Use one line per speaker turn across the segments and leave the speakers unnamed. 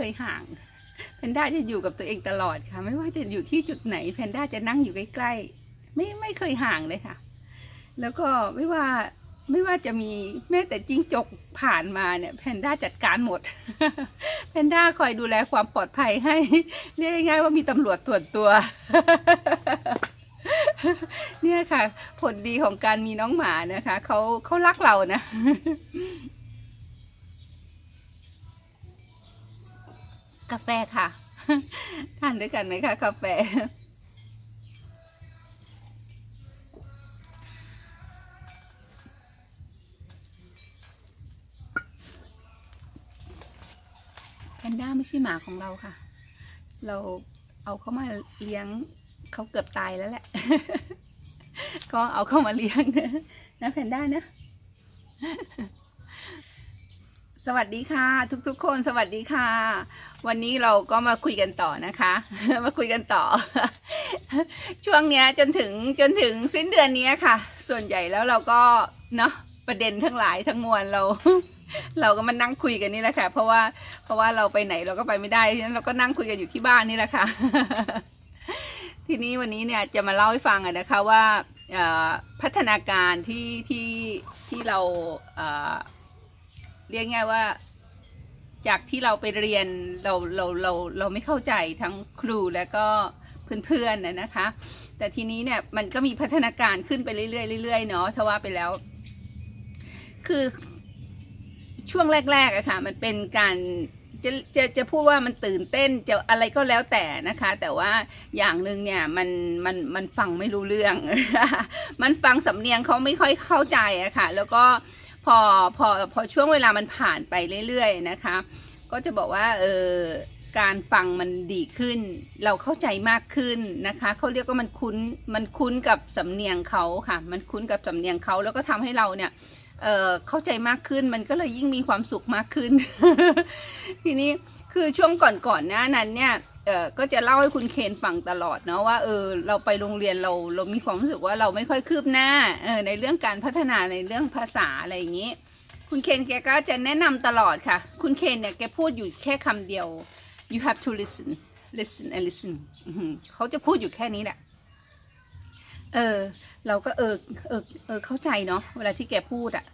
เคยห่างแพนด้าจะอยู่กับตัวเองตลอดค่ะ ไม่ว่าจะอยู่ที่จุดไหนแพนด้าจะนั่งอยู่ใกล้ๆไม่ไม่เคยห่างเลยค่ะ แล้วก็ไม่ว่าไม่ว่าจะมีแม้แต่จิ้งจกผ่านมาเนี่ยแพนด้าจัดการหมดแพนด้าคอยดูแลความปลอดภัยให้เรียกง่ายๆว่ามีตำรวจตรวจตัว เนี่ยค่ะ ผลดีของการมีน้องหมานะคะเขาเขารักเรานะ กาแฟค่ะ ทานด้วยกันไหมคะกาแฟ แพนด้าไม่ใช่หมาของเราค่ะ เราเอาเขามาเลี้ยงเขาเกือบตายแล้วแหละ ก็เอาเข้ามาเลี้ยงนะแพนด้านะ สวัสดีค่ะ ทุกๆคนสวัสดีค่ะ วันนี้เราก็มาคุยกันต่อนะคะ มาคุยกันต่อ ช่วงเนี้ยจนถึงจนถึงสิ้นเดือนนี้ค่ะ ส่วนใหญ่แล้วเราก็เนาะประเด็นทั้งหลายทั้งมวลเรา เราก็มานั่งคุยกันนี่แหละค่ะ เพราะว่าเพราะว่าเราไปไหนเราก็ไปไม่ได้ฉะนั้นเราก็นั่งคุยกันอยู่ที่บ้านนี่แหละค่ะ ทีนี้วันนี้เนี่ยจะมาเล่าให้ฟังอะนะคะว่าพัฒนาการที่ที่ที่เรา เรียกง่ายว่า จากที่เราไปเรียนเราเราเราเราไม่เข้าใจทั้งครูและก็เพื่อนๆนะนะคะ แต่ทีนี้เนี่ยมันก็มีพัฒนาการขึ้นไปเรื่อยๆเรื่อยๆเนาะถ้าว่าไปแล้ว คือช่วงแรกๆอะค่ะ มันเป็นการจะจะจะพูดว่ามันตื่นเต้นจะอะไรก็แล้วแต่นะคะ แต่ว่าอย่างหนึ่งเนี่ยมันมันมันฟังไม่รู้เรื่อง มันฟังสำเนียงเขาไม่ค่อยเข้าใจอะค่ะ แล้วก็ พอพอพอช่วงเวลามันผ่านไปเรื่อยๆนะคะ ก็จะบอกว่าเออการฟังมันดีขึ้น เราเข้าใจมากขึ้นนะคะเขาเรียกว่ามันคุ้นมันคุ้นกับสำเนียงเขาค่ะ มันคุ้นกับสำเนียงเขาแล้วก็ทำให้เราเนี่ยเออเข้าใจมากขึ้นมันก็เลยยิ่งมีความสุขมากขึ้น ทีนี้คือช่วงก่อนๆหน้านั้นเนี่ย เออก็จะเล่าให้คุณเคนฟังตลอดเนาะว่าเออเราไปโรงเรียนเราเรามีความรู้สึกว่าเราไม่ค่อยคืบหน้าเออในเรื่องการพัฒนาในเรื่องภาษาอะไรอย่างนี้ คุณเคนแกก็จะแนะนำตลอดค่ะ คุณเคนเนี่ยแกพูดอยู่แค่คำเดียว you have to listen listen and listen เขาจะพูดอยู่แค่นี้แหละเออเราก็เออเออเออเข้าใจเนาะเวลาที่แกพูดอะ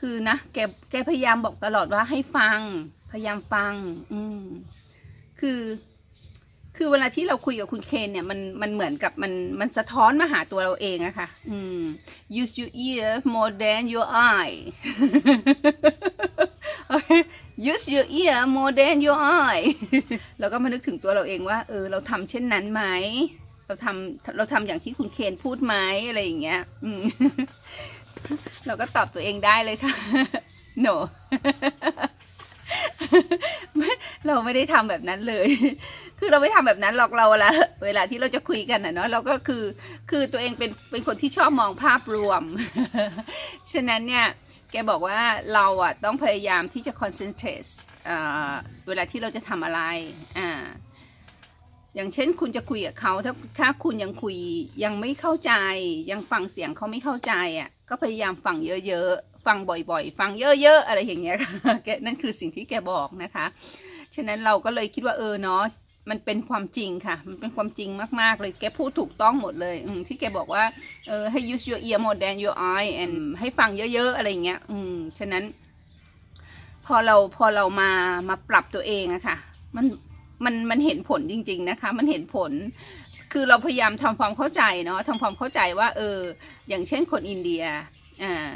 คือนะแกแกพยายามบอกตลอดว่าให้ฟัง พยายามฟัง อืมคือ คือเวลาที่เราคุยกับคุณเคนเนี่ยมันมันเหมือนกับมันมันสะท้อนมาหาตัวเราเองอะค่ะ อืม use your ear more than your eye use your ear more than your eye แล้วก็มานึกถึงตัวเราเองว่า เออ เราทำเช่นนั้นไหมเราทำเราทำอย่างที่คุณเคนพูดไหมอะไรอย่างเงี้ย อืม เราก็ตอบตัวเองได้เลยค่ะ no เราไม่ได้ทำแบบนั้นเลย คือเราไม่ทำแบบนั้นหรอกเราเวลาเวลาที่เราจะคุยกันนะเนาะเราก็คือคือตัวเองเป็นเป็นคนที่ชอบมองภาพรวม ฉะนั้นเนี่ยแกบอกว่าเราอะต้องพยายามที่จะ concentrate เวลาที่เราจะทำอะไรอ่าอย่างเช่นคุณจะคุยกับเขาถ้าถ้าคุณยังคุยยังไม่เข้าใจ ยังฟังเสียงเขาไม่เข้าใจอะก็พยายามฟังเยอะๆ ฟังบ่อยๆ ฟังเยอะๆ อะไรอย่างเงี้ยแกนั่นคือสิ่งที่แกบอกนะคะ ฉะนั้นเราก็เลยคิดว่าเออเนาะมันเป็นความจริงค่ะ มันเป็นความจริงมากๆ เลย แกพูดถูกต้องหมดเลย ที่แกบอกว่า เออ ให้ use your ear more than your eye and ให้ฟังเยอะๆ อะไรอย่างเงี้ย อืม ฉะนั้น พอเรา พอเรามา มาปรับตัวเองอะค่ะ มัน มัน มันเห็นผลจริง ๆ นะคะ มันเห็นผล คือเราพยายามทำความเข้าใจเนาะทำความเข้าใจว่า เออ อย่างเช่นคนอินเดีย อ่า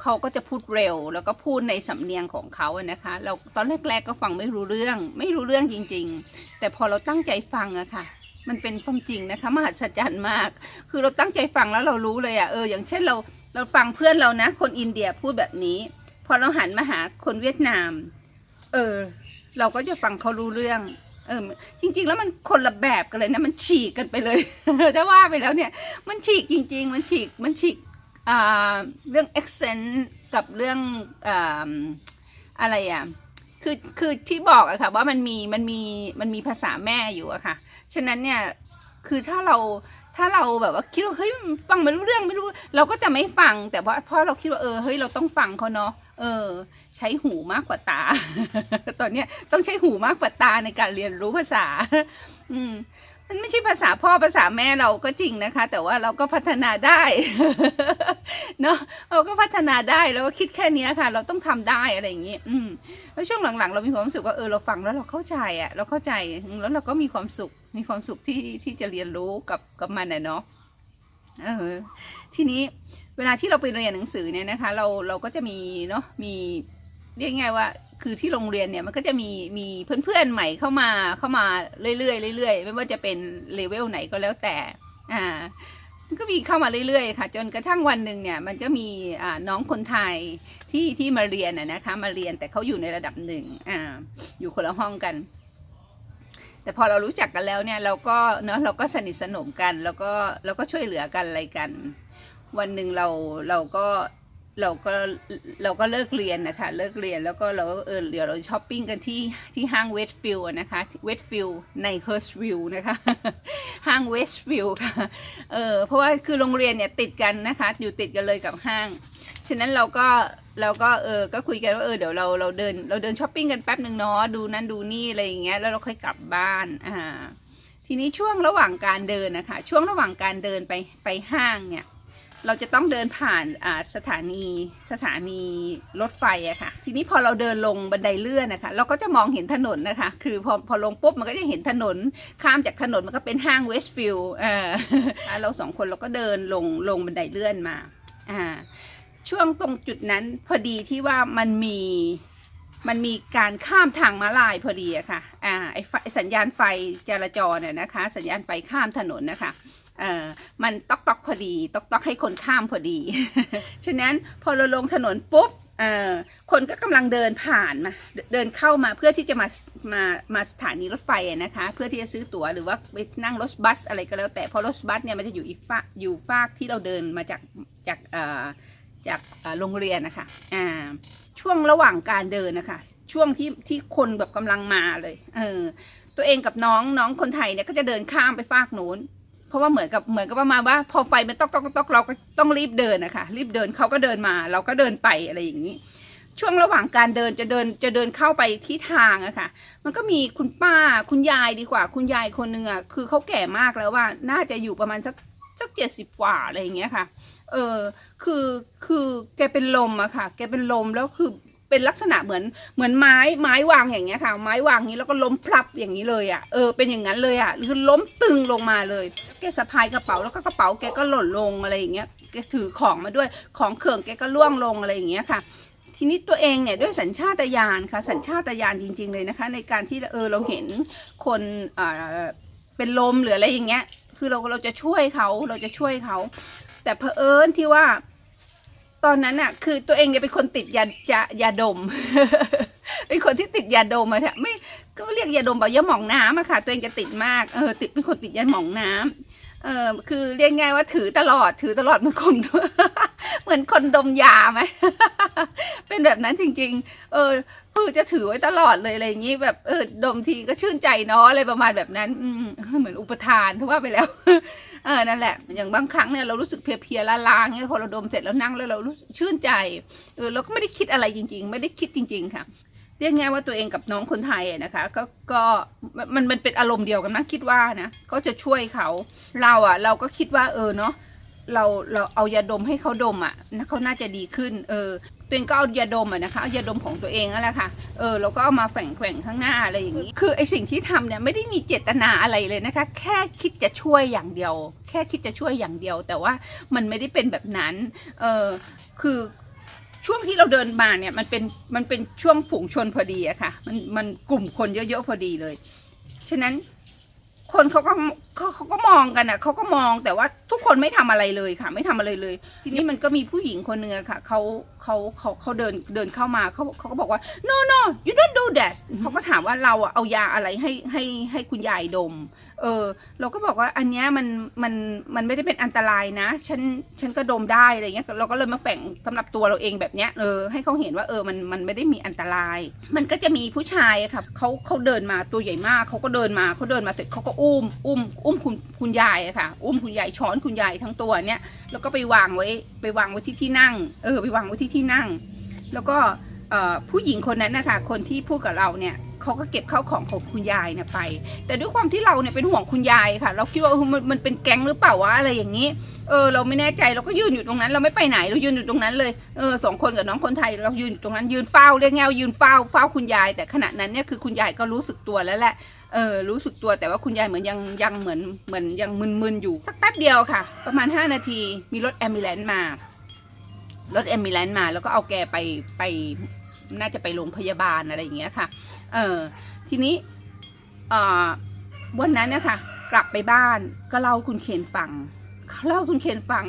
เขาก็จะพูดเร็ว แล้วก็พูดในสำเนียงของเขาอะนะคะ เราตอนแรกๆก็ฟังไม่รู้เรื่อง ไม่รู้เรื่องจริง ๆ แต่พอเราตั้งใจฟังอะค่ะ มันเป็นความจริงนะคะมหัศจรรย์มาก คือเราตั้งใจฟังแล้วเรารู้เลยอะเอออย่างเช่นเราเราฟังเพื่อนเรานะ คนอินเดียพูดแบบนี้ พอเราหันมาหาคนเวียดนาม เออ เราก็จะฟังเขารู้เรื่องเออจริง ๆ แล้วมันคนละแบบกันเลยนะมันฉีกกันไปเลยถ้าว่าไปแล้วเนี่ย มันฉีกจริง ๆ มันฉีกมันฉีก เรื่อง accent กับเรื่องอ่าอะไรอะคือคือที่บอกอะค่ะว่ามันมีมันมีมันมีภาษาแม่อยู่อะค่ะ ฉะนั้นเนี่ยคือถ้าเราถ้าเราแบบว่าคิดว่าเฮ้ยฟังไม่รู้เรื่องไม่รู้ เราก็จะไม่ฟัง แต่ว่าเพราะเราคิดว่าเออเฮ้ยเราต้องฟังเขาเนาะเออ ใช้หูมากกว่าตา ตอนเนี้ยต้องใช้หูมากกว่าตาในการเรียนรู้ภาษา อืม มันไม่ใช่ภาษาพ่อภาษาแม่เราก็จริงนะคะ แต่ว่าเราก็พัฒนาได้ เนาะเราก็พัฒนาได้แล้วก็คิดแค่นี้ค่ะ เราต้องทำได้อะไรอย่างนี้อืมแล้วช่วงหลังๆ เรามีความรู้สึกว่าเออเราฟังแล้วเราเข้าใจอะเราเข้าใจแล้วเราก็มีความสุข มีความสุขที่ที่จะเรียนรู้กับกับมันอะเนาะเออ ทีนี้เวลาที่เราไปเรียนหนังสือเนี่ยนะคะ เราเราก็จะมีเนาะมีเรียกไงว่า คือที่โรงเรียนเนี่ยมันก็จะมีมีเพื่อนๆใหม่เข้ามาเข้ามาเรื่อยๆเรื่อยๆไม่ว่าจะเป็นเลเวลไหนก็แล้วแต่อ่ามันก็มีเข้ามาเรื่อยๆค่ะ จนกระทั่งวันหนึ่งเนี่ยมันก็มีอ่าน้องคนไทยที่ที่มาเรียนน่ะนะคะมาเรียนแต่เขาอยู่ในระดับหนึ่งอ่าอยู่คนละห้องกัน แต่พอเรารู้จักกันแล้วเนี่ยเราก็เนาะเราก็สนิทสนมกัน แล้วก็เราก็ช่วยเหลือกันอะไรกัน วันหนึ่งเราเราก็ เราก็เราก็เลิกเรียนนะคะ เลิกเรียนแล้วก็เราเออเดี๋ยวเราช้อปปิ้งกันที่ที่ห้างเวสต์ฟิลด์นะคะเวสต์ฟิลด์ในเฮิร์สวิลนะคะห้างเวสต์ฟิลด์ค่ะเออเพราะว่าคือโรงเรียนเนี่ยติดกันนะคะ อยู่ติดกันเลยกับห้าง ฉะนั้นเราก็เราก็เออก็คุยกันว่าเออเดี๋ยวเราเราเดินเราเดินช้อปปิ้งกันแป๊บหนึ่งเนาะดูนั่นดูนี่อะไรอย่างเงี้ยแล้วเราค่อยกลับบ้านอ่าทีนี้ช่วงระหว่างการเดินนะคะ ช่วงระหว่างการเดินไปไปห้างเนี่ย เราจะต้องเดินผ่านสถานีสถานีรถไฟอะค่ะ ทีนี้พอเราเดินลงบันไดเลื่อนนะคะ เราก็จะมองเห็นถนนนะคะ คือพอพอลงปุ๊บมันก็จะเห็นถนน ข้ามจากถนนมันก็เป็นห้างเวสต์ฟิลด์เราสองคนเราก็เดินลงลงบันไดเลื่อนมาอ่าช่วงตรงจุดนั้นพอดีที่ว่ามันมีมันมีการข้ามทางม้าลายพอดีอะค่ะ อ่าไอสัญญาณไฟจราจรเนี่ยนะคะ สัญญาณไฟข้ามถนนนะคะ เออมันตอกตอกพอดีตอกตอกให้คนข้ามพอดี ฉะนั้นพอเราลงถนนปุ๊บเออคนก็กำลังเดินผ่านมาเดินเข้ามาเพื่อที่จะมามามาสถานีรถไฟนะคะ เพื่อที่จะซื้อตั๋วหรือว่าไปนั่งรถบัสอะไรก็แล้วแต่เพราะรถบัสเนี่ยมันจะอยู่อีกฝากอยู่ฝากที่เราเดินมาจากจากเอ่อจากโรงเรียนนะคะอ่าช่วงระหว่างการเดินนะคะช่วงที่ที่คนแบบกำลังมาเลยเออตัวเองกับน้องน้องคนไทยเนี่ยก็จะเดินข้ามไปฝากโน้น เพราะว่าเหมือนกับเหมือนกับประมาณว่า พอไฟมันตอกตอกตอกเราก็ต้องรีบเดินนะคะรีบเดินเขาก็เดินมา เราก็เดินไปอะไรอย่างนี้ ช่วงระหว่างการเดินจะเดินจะเดินเข้าไปที่ทางอะค่ะ มันก็มีคุณป้าคุณยายดีกว่า คุณยายคนหนึ่งอะคือเขาแก่มากแล้วว่า น่าจะอยู่ประมาณสักสักเจ็ดสิบกว่าอะไรอย่างเงี้ยค่ะ เออคือคือแกเป็นลมอะค่ะ แกเป็นลมแล้วคือ เป็นลักษณะเหมือนเหมือนไม้ไม้วางอย่างเงี้ยค่ะ ไม้วางนี้แล้วก็ล้มพลับอย่างนี้เลยอะเออเป็นอย่างนั้นเลยอะคือล้มตึงลงมาเลย แกสะพายกระเป๋าแล้วก็กระเป๋าแกก็หล่นลงอะไรอย่างเงี้ยแกถือของมาด้วยของเขื่องแกก็ล่วงลงอะไรอย่างเงี้ยค่ะทีนี้ตัวเองเนี่ยด้วยสัญชาตญาณค่ะ สัญชาตญาณจริง ๆ เลยนะคะ ในการที่เออเราเห็นคนอ่าเป็นลมหรืออะไรอย่างเงี้ย คือเราเราจะช่วยเขาเราจะช่วยเขา แต่เผอิญที่ว่า ตอนนั้นอะคือตัวเองเนี่ยเป็นคนติดยายายาดม เป็นคนที่ติดยาดมอะเนี่ยไม่ก็เรียกยาดมแบายาหมองน้ำอะค่ะ ตัวเองจะติดมากเออติดเป็นคนติดยาหมองน้ำเออคือเรียกง่ายว่าถือตลอดถือตลอดเหมือนคนเหมือนคนดมยาไหมเป็นแบบนั้นจริง ๆ เออ คือจะถือไว้ตลอดเลยอะไรอย่างนี้แบบเออดมทีก็ชื่นใจเนาะอะไรประมาณแบบนั้น อืมเหมือนอุปทานถือว่าไปแล้ว เออนั่นแหละ อย่างบางครั้งเนี่ยเรารู้สึกเพลียๆล้าๆเงี้ยพอเราดมเสร็จแล้วนั่งแล้วเรารู้ชื่นใจเออเราก็ไม่ได้คิดอะไรจริง ๆ ไม่ได้คิดจริง ๆ ค่ะเรียกง่ายว่าตัวเองกับน้องคนไทยนะคะ ก็ก็มันมันเป็นอารมณ์เดียวกันนะคิดว่านะก็จะช่วยเขาเราอะเราก็คิดว่าเออเนาะเราเราเอายาดมให้เขาดมอะนะเขาน่าจะดีขึ้น เออ ตัวเองก็เอายาดมอะนะคะเอายาดมของตัวเองนั่นแหละค่ะเออเราก็เอามาแฝงแขวงข้างหน้าอะไรอย่างนี้ คือไอสิ่งที่ทำเนี่ยไม่ได้มีเจตนาอะไรเลยนะคะ แค่คิดจะช่วยอย่างเดียว แค่คิดจะช่วยอย่างเดียว แต่ว่ามันไม่ได้เป็นแบบนั้นเออคือช่วงที่เราเดินมาเนี่ยมันเป็นมันเป็นช่วงฝูงชนพอดีอะค่ะมันมันกลุ่มคนเยอะๆพอดีเลย ฉะนั้น คนเขาก็เขาเขาก็มองกันอะเขาก็มองแต่ว่าทุกคนไม่ทำอะไรเลยค่ะ ไม่ทำอะไรเลย ทีนี้มันก็มีผู้หญิงคนหนึ่งอะค่ะเขาเขาเขาเขาเดินเดินเข้ามาเขาเขาก็บอกว่า no no you don't do that เขาก็ถามว่าเราอะเอายาอะไรให้ให้ให้คุณยายดม เออ เราก็บอกว่าอันเนี้ยมันมันมันไม่ได้เป็นอันตรายนะ ฉันฉันก็ดมได้อะไรเงี้ยเราก็เลยมาแฝงสำหรับตัวเราเองแบบเนี้ยเออให้เขาเห็นว่าเออมันมันไม่ได้มีอันตราย มันก็จะมีผู้ชายอะค่ะเขาเขาเดินมาตัวใหญ่มากเขาก็เดินมาเขาเดินมาเสร็จเขาก็อุ้มอุ้มอุ้มคุณคุณยายอะค่ะ อุ้มคุณยายช้อนคุณยายทั้งตัวเนี้ยแล้วก็ไปวางไว้ไปวางไว้ที่ที่นั่ง เออ ไปวางไว้ที่ที่นั่ง แล้วก็ผู้หญิงคนนั้นนะคะคนที่พูดกับเราเนี่ย เขาก็เก็บข้าวของของคุณยายเนี่ยไป แต่ด้วยความที่เราเนี่ยเป็นห่วงคุณยายค่ะ เราคิดว่ามันมันเป็นแก๊งหรือเปล่าวะอะไรอย่างนี้ เออเราไม่แน่ใจเราก็ยืนอยู่ตรงนั้น เราไม่ไปไหนเรายืนอยู่ตรงนั้นเลย เออสองคนกับน้องคนไทยเรายืนอยู่ตรงนั้นยืนเฝ้าเรียกแงวยืนเฝ้าเฝ้าคุณยาย แต่ขณะนั้นเนี่ยคือคุณยายก็รู้สึกตัวแล้วแหละ เออรู้สึกตัวแต่ว่าคุณยายเหมือนยังยังเหมือนเหมือนยังมึนๆอยู่สักแป๊บเดียวค่ะ ประมาณ 5 นาทีมีรถแอมบูเลนซ์มารถแอมบูเลนซ์มาแล้วก็เอาแกไปไป น่าจะไปโรงพยาบาลอะไรอย่างเงี้ยค่ะ เออทีนี้เออวันนั้นนะคะกลับไปบ้านก็เล่าคุณเคนฟังเล่าคุณเคนฟัง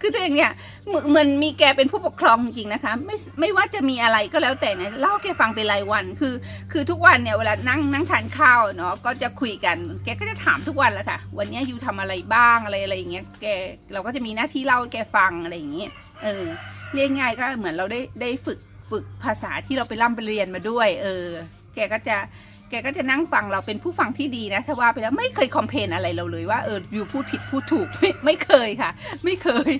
คือตัวเองเนี่ยเหมือนเหมือนมีแกเป็นผู้ปกครองจริงนะคะ ไม่ไม่ว่าจะมีอะไรก็แล้วแต่เนี่ยเล่าแกฟังเป็นรายวัน คือ คือทุกวันเนี่ยเวลานั่งนั่งทานข้าวเนาะก็จะคุยกัน แกก็จะถามทุกวันแหละค่ะ วันนี้ยยูทำอะไรบ้างอะไรอะไรอย่างเงี้ยแกเราก็จะมีหน้าที่เล่าแกฟังอะไรอย่างเงี้ยเออเรียกง่ายก็เหมือนเราได้ได้ฝึก ฝึกภาษาที่เราไปร่ำไปเรียนมาด้วย เออ แกก็จะ แกก็จะนั่งฟังเราเป็นผู้ฟังที่ดีนะถ้าว่าไปแล้วไม่เคยคอมเพนอะไรเราเลยว่าเอออยู่พูดผิดพูดถูกไม่ไม่เคยค่ะ ไม่เคย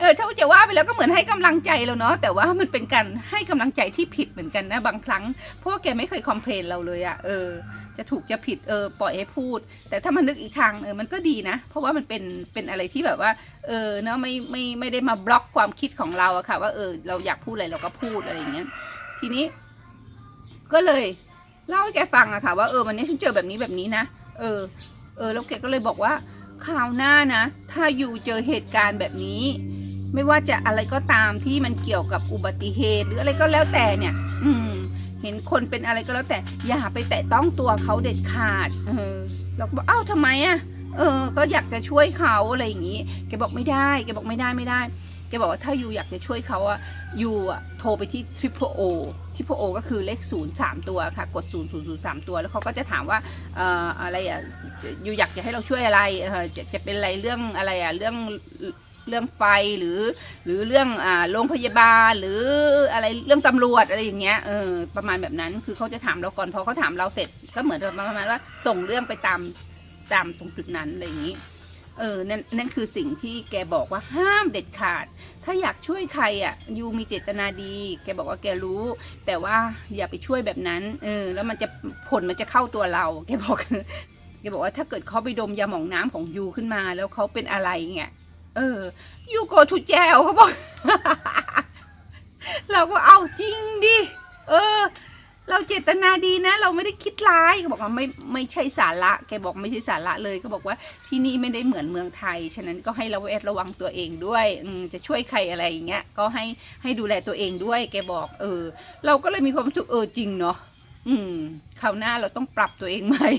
เออถ้าจะว่าไปแล้วก็เหมือนให้กำลังใจเราเนาะแต่ว่ามันเป็นการให้กำลังใจที่ผิดเหมือนกันนะบางครั้ง เพราะว่าแกไม่เคยคอมเพนเราเลยอะเออ จะถูกจะผิดเออปล่อยให้พูด แต่ถ้ามันนึกอีกทางเออมันก็ดีนะ เพราะว่ามันเป็นเป็นอะไรที่แบบว่า เออเนาะไม่ไม่ไม่ได้มาบล็อกความคิดของเราอะค่ะ ว่าเออเราอยากพูดอะไรเราก็พูดอะไรอย่างเงี้ยทีนี้ ก็เลย เล่าให้แกฟังอะค่ะ ว่าเออวันนี้ฉันเจอแบบนี้แบบนี้นะเออ เออแล้วแกก็เลยบอกว่าคราวหน้านะ ถ้าอยู่เจอเหตุการณ์แบบนี้ ไม่ว่าจะอะไรก็ตามที่มันเกี่ยวกับอุบัติเหตุ หรืออะไรก็แล้วแต่เนี่ย อืม เห็นคนเป็นอะไรก็แล้วแต่ อย่าไปแตะต้องตัวเขาเด็ดขาด เออเราก็บอกอ้าวทำไมอะเออ ก็อยากจะช่วยเขาอะไรอย่างนี้แกบอกไม่ได้แกบอกไม่ได้ไม่ได้ แกบอกว่าถ้ายูอยากจะช่วยเขาอะยูอะโทรไปที่ triple O triple O ก็คือเลขศูนย์สามตัวค่ะ กดศูนย์ศูนย์ศูนย์สามตัว แล้วเขาก็จะถามว่าอะไรอะยูอยากจะให้เราช่วยอะไรจะจะเป็นอะไรเรื่องอะไรอะเรื่องเรื่องไฟหรือหรือเรื่องอ่าโรงพยาบาลหรืออะไรเรื่องตำรวจอะไรอย่างเงี้ยเออประมาณแบบนั้นคือเขาจะถามเราก่อนพอเขาถามเราเสร็จก็เหมือนประมาณว่าส่งเรื่องไปตามตามตรงจุดนั้นอะไรอย่างนี้ เออนั่นนั่นคือสิ่งที่แกบอกว่าห้ามเด็ดขาด ถ้าอยากช่วยใครอะยูมีเจตนาดี แกบอกว่าแกรู้ แต่ว่าอย่าไปช่วยแบบนั้น เออ แล้วมันจะผลมันจะเข้าตัวเรา แกบอกแกบอกว่าถ้าเกิดเขาไปดมยาหมองน้ำของยูขึ้นมา แล้วเขาเป็นอะไรเงี้ยเออยูโกทุแจวเขาบอก เราก็เอาจริงดิ เออ เราเจตนาดีนะ เราไม่ได้คิดร้ายเขาบอกว่าไม่ไม่ใช่สาระแกบอกไม่ใช่สาระเลยก็บอกว่าที่นี่ไม่ได้เหมือนเมืองไทย ฉะนั้นก็ให้ระแวดระวังตัวเองด้วยอจะช่วยใครอะไรอย่างเงี้ยก็ให้ให้ดูแลตัวเองด้วย แกบอก เออ เราก็เลยมีความสึกเออจริงเนาะอืมคราวหน้าเราต้องปรับตัวเองใหม่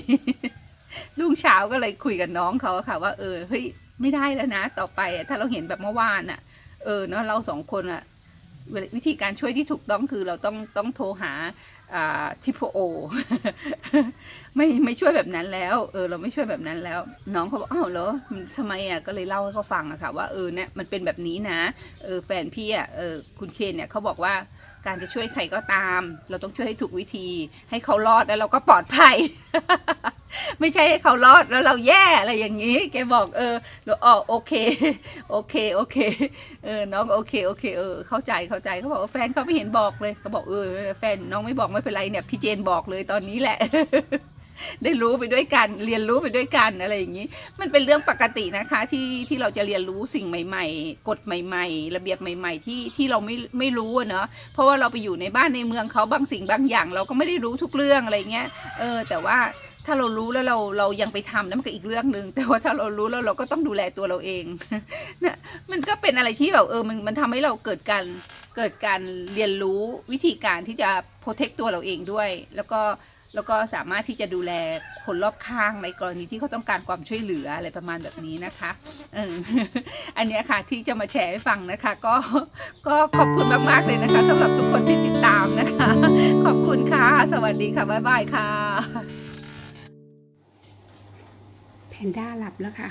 รุ่งเช้าก็เลยคุยกับน้องเขาค่ะ ว่าเออเฮ้ยไม่ได้แล้วนะ ต่อไปถ้าเราเห็นแบบเมื่อวานอะเออเนาะเราสองคนอะเวิธีการช่วยที่ถูกต้องคือเราต้องต้องโทรหาอ่าทิพโอไม่ไม่ช่วยแบบนั้นแล้ว เออ เราไม่ช่วยแบบนั้นแล้ว น้องเขาบอกอ้าวเหรอทำไมอะก็เลยเล่าให้เขาฟังอะค่ะว่าเออเนี่ยมันเป็นแบบนี้นะเออแฟนพี่อะเออคุณเคนเนี่ยเขาบอกว่าการจะช่วยใครก็ตาม เราต้องช่วยให้ถูกวิธี ให้เขารอดแล้วเราก็ปลอดภัย ไม่ใช่ให้เขารอดแล้วเราแย่อะไรอย่างนี้ แกบอกเออเราอ๋อโอเค โอเคโอเค เออน้องโอเคโอเคเออเข้าใจเข้าใจเขาบอกว่าแฟนเขาไม่เห็นบอกเลยเขาบอกเออแฟนน้องไม่บอกไม่เป็นไรเนี่ยพี่เจนบอกเลยตอนนี้แหละ ได้รู้ไปด้วยกันเรียนรู้ไปด้วยกันอะไรอย่างนี้ มันเป็นเรื่องปกตินะคะ ที่ที่เราจะเรียนรู้สิ่งใหม่ ๆ กฎใหม่ ๆ ระเบียบใหม่ ๆ ที่ที่เราไม่ไม่รู้เนาะเพราะว่าเราไปอยู่ในบ้านในเมืองเขาบางสิ่งบางอย่าง เราก็ไม่ได้รู้ทุกเรื่องอะไรเงี้ยเออ แต่ว่า ถ้าเรารู้แล้วเราเรายังไปทำนั่นก็อีกเรื่องหนึ่งแต่ว่าถ้าเรารู้แล้วเราก็ต้องดูแลตัวเราเองนะมันก็เป็นอะไรที่แบบเออมันมันทำให้เราเกิดการเกิดการเรียนรู้วิธีการที่จะโปรเทคตัวเราเองด้วย แล้วก็แล้วก็สามารถที่จะดูแลคนรอบข้างในกรณีที่เขาต้องการความช่วยเหลืออะไรประมาณแบบนี้นะคะอออันนี้ค่ะที่จะมาแชร์ให้ฟังนะคะ ก็ก็ขอบคุณมากๆเลยนะคะสำหรับทุกคนที่ติดตามนะคะ ขอบคุณค่ะ สวัสดีค่ะ บ๊ายบายค่ะ นด้าหลับแล้วค่ะ